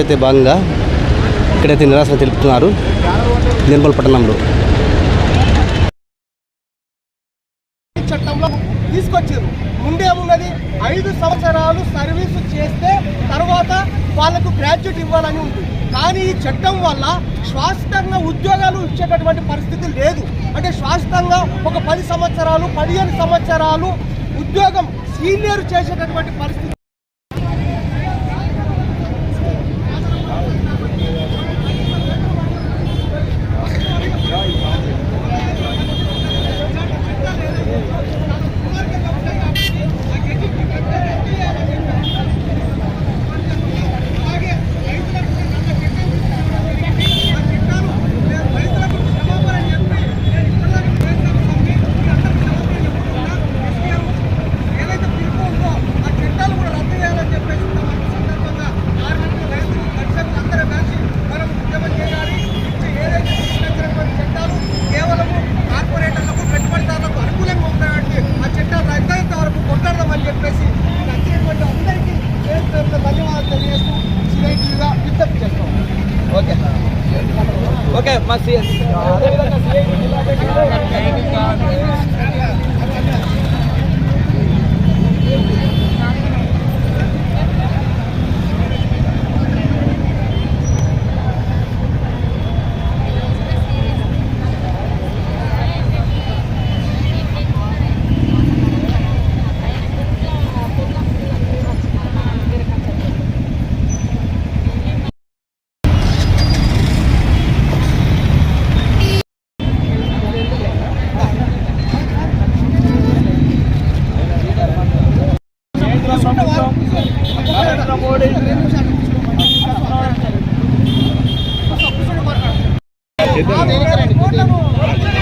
అయితే భాగంగా ఇక్కడైతే నిరాశ తెలుపుతున్నారు నిర్మల్ పట్టణంలో. చట్టంలో తీసుకొచ్చారు. ముందేమున్నది ఐదు సంవత్సరాలు సర్వీసు చేస్తే తర్వాత వాళ్ళకు గ్రాడ్యుయేట్ ఇవ్వాలని ఉంది. కానీ ఈ చట్టం వల్ల శాశ్వతంగా ఉద్యోగాలు ఇచ్చేటటువంటి పరిస్థితి లేదు. అంటే శాశ్వతంగా ఒక పది సంవత్సరాలు పదిహేను సంవత్సరాలు ఉద్యోగం సీనియర్ చేసేటటువంటి పరిస్థితి ఓకే మా సిఎస్ నరేంద్ర మోడీ వ్యతిరేకంగా